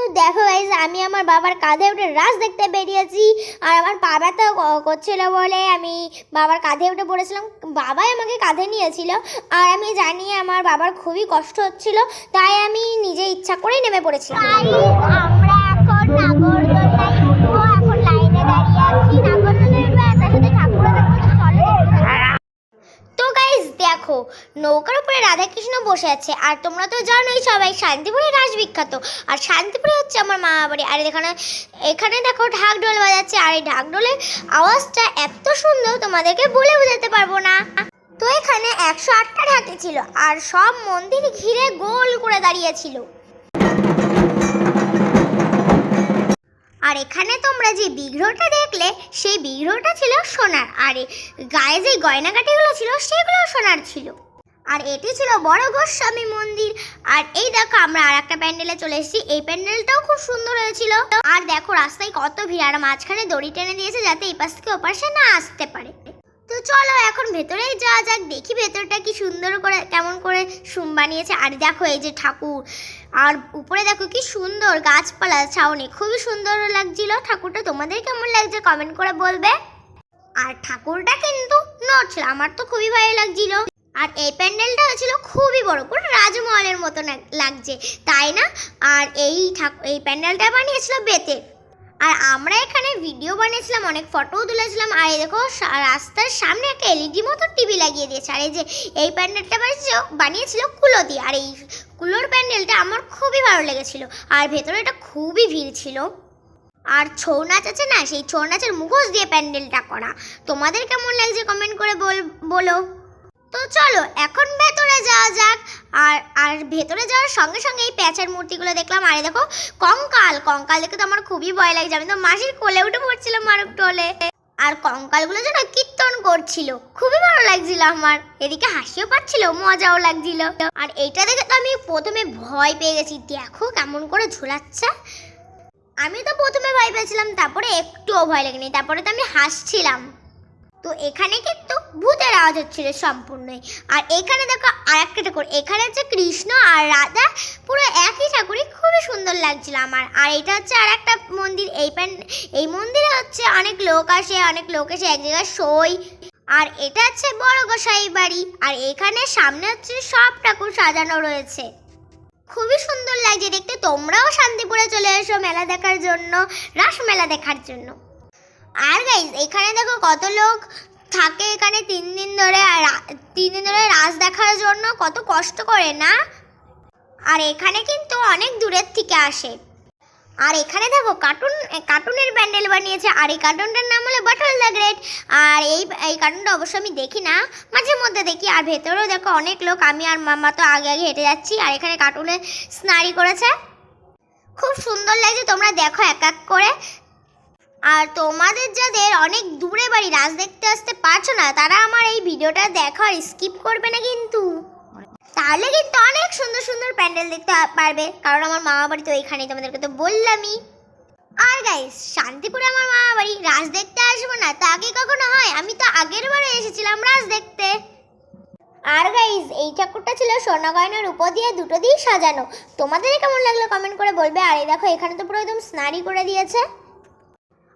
তো দেখো গাইজ আমি আমার বাবার কাঁধে উঠে রাস দেখতে বেরিয়েছি। আর আমার বাবা তো করছিল বলে আমি বাবার কাঁধে উঠে পড়েছিলাম। বাবাই আমাকে কাঁধে নিয়েছিল। আর আমি জানি আমার বাবার খুবই কষ্ট হচ্ছিল, তাই আমি নিজে ইচ্ছা করেই নেমে পড়েছিলাম। নৌকার উপরে রাধাকৃষ্ণ বসে আছে। আর তোমরা তো জানোই সবাই শান্তিপুরে রাস বিখ্যাত আর শান্তিপুরে হচ্ছে আমার মামা বাড়ি। আর এখানে এখানে দেখো ঢাক ঢোল বাজাচ্ছে। আর এই ঢাক ঢোলের আওয়াজটা এত সুন্দর, তোমাদেরকে বলে বোঝাতে পারব না। তো এখানে একশো আটটা ঢাকি ছিল, আর সব মন্দির ঘিরে গোল করে দাঁড়িয়েছিল আর এখানে তোমরা যে বিগ্রহটা দেখলে, সেই বিগ্রহটা ছিল সোনার। আর গায়ে যে গয়নাগাটিগুলো ছিল সেগুলো সোনার ছিল। আর এটি ছিল বড় গোস্বামী মন্দির। আর এই দেখো, আমরা আর একটা প্যান্ডেলে চলে এসেছি। এই প্যান্ডেলটাও খুব সুন্দর হয়েছিল। আর দেখো, রাস্তায় কত ভিড়। আর মাঝখানে দড়ি টেনে দিয়েছে যাতে এই পাশ থেকে ওপাশে না আসতে পারে। তো চলো এখন ভেতরেই যাওয়া যাক। দেখি ভেতরটা কি সুন্দর করে, কেমন করে সুম বানিয়েছে। আর দেখো, এই যে ঠাকুর। আর উপরে দেখো কি সুন্দর গাছপালা, ছাউনি। খুবই সুন্দর লাগছিল। ঠাকুরটা তোমাদের কেমন লাগছে কমেন্ট করে বলবে। আর ঠাকুরটা কিন্তু নড়ছিল। আমার তো খুবই ভালো লাগছিল। আর এই প্যান্ডেলটা হয়েছিল খুবই বড়, পুরো রাজমহলের মতো লাগছে, তাই না? আর এই ঠাকুর এই প্যান্ডেলটা বানিয়েছিল বেতের আর আমরা এখানে ভিডিও বানিয়েছিলাম, অনেক ফটোও তুলেছিলাম, আর এই দেখো রাস্তার সামনে একটা এলইডি মতো টিভি লাগিয়ে দিয়েছে। আর এই যে, এই প্যান্ডেলটা বানিয়েছিল বানিয়েছিল কুলো দিয়ে। আর এই কুলোর প্যান্ডেলটা আমার খুবই ভালো লেগেছিল, আর ভেতরে এটা খুবই ভিড় ছিল। আর ছৌ নাচ আছে না, সেই ছৌ নাচের মুখোশ দিয়ে প্যান্ডেলটা করা। তোমাদের কেমন লাগছে কমেন্ট করে বল, বলো। তো চলো, এখন ভেতরে যাওয়া যাক। আর আর ভেতরে যাওয়ার সঙ্গে সঙ্গে এই প্যাঁচার মূর্তিগুলো দেখলাম। আরে দেখো, কঙ্কাল। কঙ্কাল দেখে তো আমার খুবই ভয় লাগছে আমি তো? মাসির কোলে উঠে পড়ছিলাম মারুক টোলে আর কঙ্কালগুলো যেন কীর্তন করছিল। খুবই ভালো লাগছিল আমার। এদিকে হাসিও পাচ্ছিল, মজাও লাগছিল। আর এইটা দেখে তো আমি প্রথমে ভয় পেয়ে গেছি। দেখো কেমন করে ঝুলাচ্ছে। আমি তো প্রথমে ভয় পেয়েছিলাম, তারপরে একটুও ভয় লাগেনি। তারপরে তো আমি হাসছিলাম। তো এখানে কিন্তু ভূতের আওয়াজ হচ্ছিল সম্পূর্ণই। আর এখানে দেখো আর একটা ঠাকুর, এখানে হচ্ছে কৃষ্ণ আর রাধা, পুরো একই ঠাকুরই। খুবই সুন্দর লাগছিল আমার। আর এটা হচ্ছে আর একটা মন্দির, এই প্যান এই মন্দিরে হচ্ছে অনেক লোক আসে, অনেক লোক এসে এক জায়গায় সই আর এটা হচ্ছে বড় গোসাই বাড়ি। আর এখানে সামনে হচ্ছে সব ঠাকুর সাজানো রয়েছে। খুবই সুন্দর লাগছে দেখতে। তোমরাও শান্তিপুরে চলে এসো মেলা দেখার জন্য, রাস মেলা দেখার জন্য। আর গাইজ এখানে দেখো কত লোক থাকে এখানে তিন দিন ধরে, আর তিন দিন ধরে রাস দেখার জন্য কত কষ্ট করে না? আর এখানে কিন্তু অনেক দূরের থেকে আসে। আর এখানে দেখো কার্টুন কার্টুনের প্যান্ডেল বানিয়েছে, আর এই কার্টুনটার নাম হলো বাটল দ্য গ্রেট আর এই এই কার্টুনটা অবশ্য আমি দেখি না, মাঝে মধ্যে দেখি, আর ভেতরেও দেখো অনেক লোক, আমি আর মামা তো আগে আগে হেঁটে যাচ্ছি, আর এখানে কার্টুনে স্নারি করেছে। খুব সুন্দর লাগছে, তোমরা দেখো এক এক করে। আর তোমাদের যাদের অনেক দূরে বাড়ি রাজ দেখতে আসতে পারছ না, তারা আমার এই ভিডিওটা দেখো আর স্কিপ করবে না কিন্তু। তাহলে কিন্তু অনেক সুন্দর সুন্দর প্যান্ডেল দেখতে পারবে, কারণ আমার মামা বাড়ি তো এখানেই, তোমাদেরকে তো বললামই। আর গাইস শান্তিপুরে আমার মামা বাড়ি, রাজ দেখতে আসব না, তা আগে কখনো হয়? আমি তো আগের বারে এসেছিলাম রাজ দেখতে। আর গাইস এই ঠাকুরটা ছিল সোনা গয়নার উপর দিয়ে দুটো দিয়ে সাজানো। তোমাদের কেমন লাগল কমেন্ট করে বলবে, আর এই দেখো, এখানে তো পুরো একদম স্নারি করে দিয়েছে।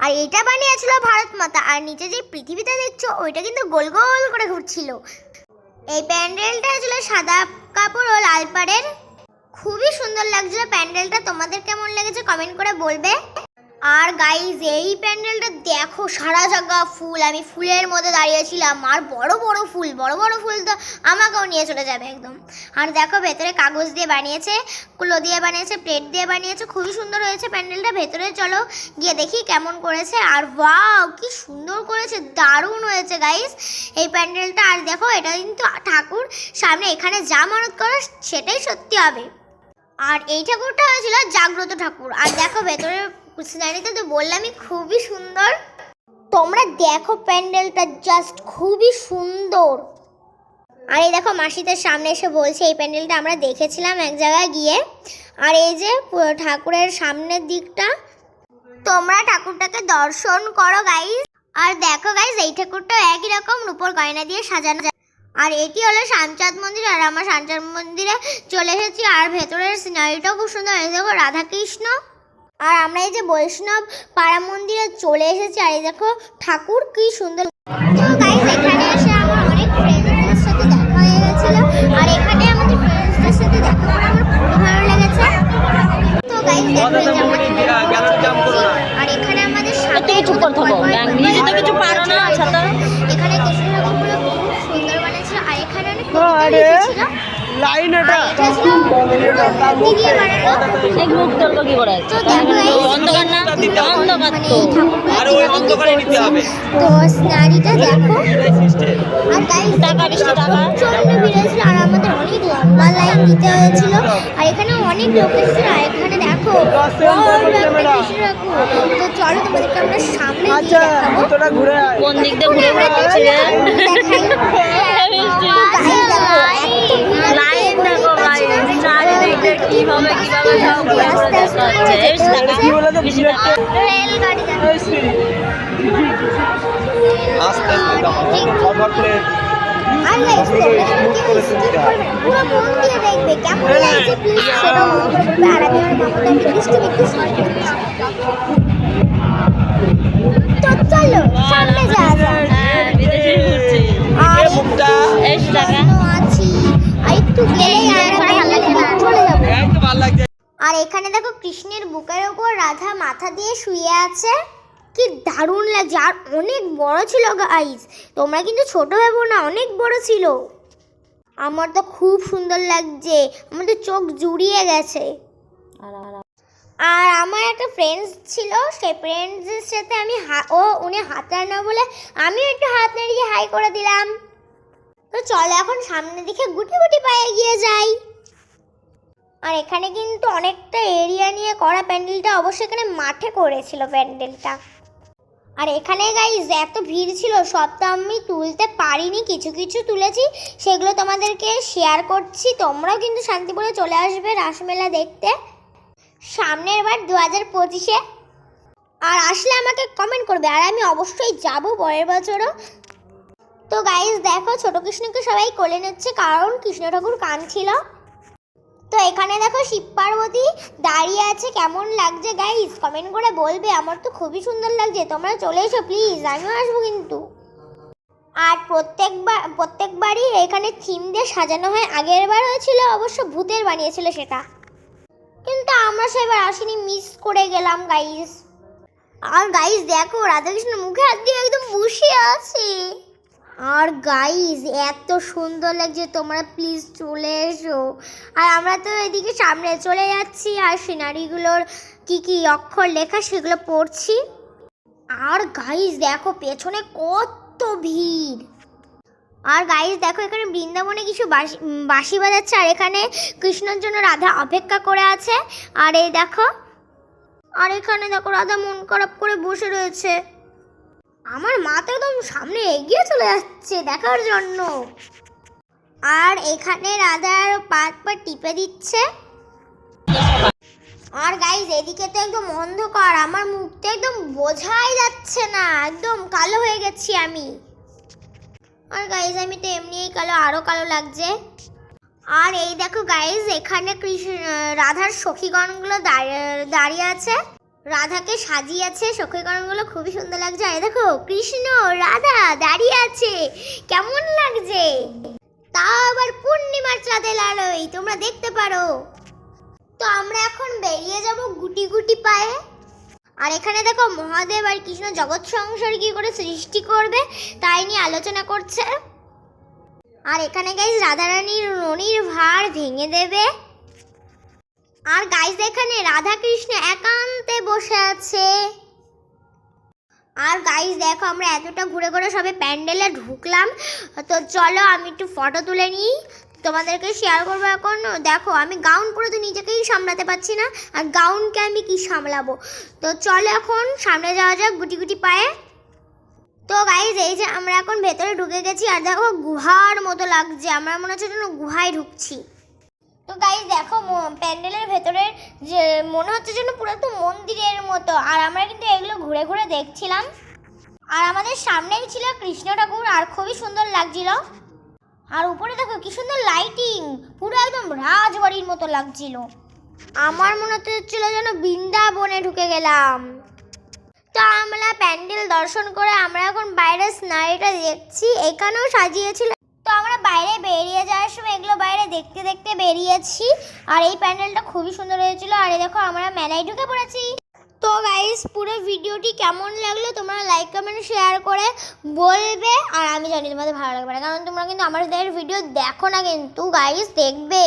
আর এটা বানিয়েছিল ভারত মাতা। আর নিচে যে পৃথিবীতে দেখছ, ওইটা কিন্তু গোল গোল করে ঘুরছিল। এই প্যান্ডেলটা ছিল সাদা কাপড় ও লাল পাড়ের। খুবই সুন্দর লাগছিল প্যান্ডেলটা। তোমাদের কেমন লেগেছে কমেন্ট করে বলবে। আর গাইজ এই প্যান্ডেলটা দেখো, সারা জায়গা ফুল। আমি ফুলের মধ্যে দাঁড়িয়েছিলাম আর বড় বড় ফুল, বড় বড় ফুল তো আমাকেও নিয়ে চলে যাবে একদম। আর দেখো, ভেতরে কাগজ দিয়ে বানিয়েছে, কুলো দিয়ে বানিয়েছে প্লেট দিয়ে বানিয়েছে, খুবই সুন্দর হয়েছে প্যান্ডেলটা। ভেতরে চলো, গিয়ে দেখি কেমন করেছে। আর ওয়াও কি সুন্দর করেছে, দারুণ হয়েছে গাইস এই প্যান্ডেলটা। আর দেখো, এটা কিন্তু ঠাকুর সামনে এখানে যা মানত করো, সেটাই সত্যি হবে। আর এই ঠাকুরটা হয়েছিল জাগ্রত ঠাকুর। আর দেখো, ভেতরে সিনারিতে তো বললামই খুবই সুন্দর। তোমরা দেখো প্যান্ডেলটা জাস্ট খুবই সুন্দর। আর এই দেখো মাসিদের সামনে এসে বলছে, এই প্যান্ডেলটা আমরা দেখেছিলাম এক জায়গায় গিয়ে। আর এই যে ঠাকুরের সামনের দিকটা। তোমরা ঠাকুরটাকে দর্শন করো গাইস আর দেখো গাইস এই ঠাকুরটা একই রকম রূপোর গয়না দিয়ে সাজানো যায়। আর এটি হলো শামচাঁদ মন্দির, আর আমরা শামচাঁদ মন্দিরে চলে এসেছি। আর ভেতরের সিনারিটাও খুব সুন্দর। এই দেখো, রাধাকৃষ্ণ। আর আমরা এই যে বৈষ্ণব পাড়া মন্দিরে চলে এসেছি, আর এই দেখো ঠাকুর কি সুন্দর। তো গাইস এখানে এসে আমার অনেক ফ্রেন্ডসদের সাথে দেখা হয়ে গেছিল, আর এখানে আমাদের ফ্রেন্ডসদের সাথে দেখা আমার খুবই ভালো লেগেছে। তো গাইস দেখো এই যে আমাদের গ্যালারি জাম করো না। আর এখানে আমাদের একটু সাথে চুপ করে থাকো নিজে তো কিছু পারো না ছাতা এখানে কৃষ্ণ ঠাকুরগুলো খুব সুন্দর বানিয়েছিল আর এখানে অনেক কবিতা আরে লিখেছিল লাইন আর এটা এটা ছিল এই মুখ ধরবো কি করে? তো দেখো এই অন্ধকার না? অন্ধকার মানে তো। আর ওই অন্ধকারে নিতে হবে। তো স্নারিটা দেখো। আর গাইস টাকা বেশি টাকা। প্রচণ্ড ভিড় হয়েছিল আর আমাদের অনেক লম্বা লাইন দিতে হয়েছিল। আর এখানে অনেক লোক এসেছিল। আর এখানে দেখো বড় একটা কৃষ্ণ ঠাকুর। তো চলো তোমাদেরকে আমরা সামনে দিয়ে আচ্ছা দেখাবো। তোরা ঘুরে কোন দিক দিয়ে ঘুরে ঘুরে যাচ্ছে রে লাইন দেখো ভাই চারিদিক দিয়ে কীভাবে কীভাবে সব ঘুরে ঘুরে দেখাচ্ছে এই টাকা কি বলে তো বেশি টাকা রেলগাড়ি দেখো এই শ্রী। আস্তে আস্তে যাও ফটফট করে আর গাইস তোমরা কিন্তু কেউ skip করবে না। পুরো মন দিয়ে দেখবে কেমন লাগছে প্লিজ সেটাও মন করে বলবে আর আমি আমার মামাকে আমি মিষ্টি মিষ্টি তো চলো সামনে এখানে দেখো কৃষ্ণের বুকের ওপর রাধা মাথা দিয়ে শুয়ে আছে। কি দারুণ লাগছে। আর অনেক বড় ছিল গাইস তোমরা কিন্তু ছোট ভেবো না, অনেক বড় ছিল। আমার তো খুব সুন্দর লাগছে। আমাদের চোখ জুড়িয়ে গেছে। আর আমার একটা ফ্রেন্ডস ছিল, সেই ফ্রেন্ডসের সাথে আমি ও উনি হাত না বলে আমিও একটু হাত নাড়িয়ে হাই করে দিলাম। তো চলো এখন সামনের দিকে গুটি গুটি পায়ে এগিয়ে যাই। আর এখানে কিন্তু অনেকটা এরিয়া নিয়ে করা প্যান্ডেলটা অবশ্যই এখানে মাঠে করেছিল প্যান্ডেলটা। আর এখানে গাইজ এত ভিড় ছিল, সব তো আমি তুলতে পারিনি, কিছু কিছু তুলেছি, সেগুলো তোমাদেরকে শেয়ার করছি, তোমরাও কিন্তু শান্তিপুরে চলে আসবে রাসমেলা দেখতে। সামনের বার দু হাজার পঁচিশে। আর আসলে আমাকে কমেন্ট করবে, আর আমি অবশ্যই যাব পরের বছরও। তো গাইজ দেখো, ছোট কৃষ্ণকে সবাই কোলে নিচ্ছে, কারণ কৃষ্ণ ঠাকুর কাঁদছিল তো এখানে দেখো শিব পার্বতী দাঁড়িয়ে আছে, কেমন লাগছে গাইস কমেন্ট করে বলবে, আমার তো খুবই সুন্দর লাগছে। তোমরা চলে এসো প্লিজ আমিও আসব কিন্তু। আর প্রত্যেকবার প্রত্যেকবারই এখানে থিম দিয়ে সাজানো হয়। আগের বার হয়েছিল, অবশ্য ভূতের বানিয়েছিল সেটা। কিন্তু আমরা সেবার আসিনি মিস করে গেলাম গাইস আর গাইস দেখো রাধাকৃষ্ণ মুখে হাত দিয়ে একদম বসে আর গাইস এত সুন্দর লাগছে তোমরা প্লিজ চলে এসো। আর আমরা তো এদিকে সামনে চলে যাচ্ছি আর সিনারিগুলোর কি কি অক্ষর লেখা সেগুলো পড়ছি। আর গাইস দেখো পেছনে কত ভিড়। আর গাইজ দেখো এখানে বৃন্দাবনে কিছু উম, বাঁশি বাজাচ্ছে আর এখানে কৃষ্ণর জন্য রাধা অপেক্ষা করে আছে। আর এই দেখো আর এখানে দেখো রাধা মন খারাপ করে বসে রয়েছে। আমার মা তো একদম সামনে এগিয়ে চলে যাচ্ছে দেখার জন্য। আর এখানে রাধার পাত পা টিপে দিচ্ছে। আর গাইজ এদিকে তো একদম অন্ধকার, আমার মুখটা একদম বোঝাই যাচ্ছে না, একদম কালো হয়ে গেছি আমি। আর গাইজ আমি তো এমনিই কালো, আরও কালো লাগছে। আর এই দেখো গাইজ এখানে কৃষ্ণ, রাধার সখীগণগুলো দাঁড়িয়ে আছে। রাধাকে সাজিয়েছে সখীগণগুলো খুবই সুন্দর লাগছে। আর দেখো, কৃষ্ণ, রাধা দাঁড়িয়ে আছে। কেমন লাগছে? তা আবার পূর্ণিমার চাঁদের আলোয়, তোমরা দেখতে পারো। তো আমরা এখন বেরিয়ে যাব গুটি গুটি পায়ে। আর এখানে দেখো, মহাদেব আর কৃষ্ণ জগৎ সংসার কি করে সৃষ্টি করবে, তাই নিয়ে আলোচনা করছে। আর এখানে গাইজ রাধারানীর রনির ভার ভেঙে দেবে। আর গাইজ এখানে রাধা কৃষ্ণ একান্তে বসে আছে। আর গাইজ দেখো, আমরা এতটা ঘুরে ঘুরে সবে প্যান্ডেলে ঢুকলাম। তো চলো, আমি একটু ফটো তুলে নিই। তোমাদেরকে শেয়ার করব এখন। দেখো, আমি গাউন পরে তো নিজেকেই সামলাতে পারছি না। আর গাউনকে আমি কি সামলাবো? তো চলো এখন সামনে যাওয়া যাক গুটি গুটি পায়ে। তো গাইজ এই যে আমরা এখন ভেতরে ঢুকে গেছি। আর দেখো, গুহার মতো লাগছে। আমরা মনে হচ্ছে যেন গুহায় ঢুকছি। তো গাইজ দেখো প্যান্ডেলের ভেতরে যে, মনে হচ্ছে যেন পুরো তো মন্দিরের মতো। আর আমরা কিন্তু এগুলো ঘুরে ঘুরে দেখছিলাম। আর আমাদের সামনেই ছিল কৃষ্ণ ঠাকুর, আর খুবই সুন্দর লাগছিল। আর উপরে দেখো, কি সুন্দর লাইটিং পুরো একদম রাজবাড়ির মতো লাগছিল। আমার মনে হচ্ছিল যেন বৃন্দাবনে ঢুকে গেলাম। তো আমরা প্যান্ডেল দর্শন করে আমরা এখন বাইরে স্নাইটা দেখছি। এখানেও সাজিয়েছিল বাইরে বেরিয়ে যাওয়ার সময় এগুলো বাইরে দেখতে দেখতে বেরিয়েছি। আর এই প্যান্ডেলটা খুবই সুন্দর হয়েছিল। আর এই দেখো আমরা মেলায় ঢুকে পড়েছি। তো গাইস পুরো ভিডিওটি কেমন লাগল তোমরা লাইক কমেন্ট শেয়ার করে বলবে। আর আমি জানি তোমাদের ভালো লাগবে না। কারণ তোমরা কিন্তু আমাদের ভিডিও দেখো না কিন্তু গাইস দেখবে।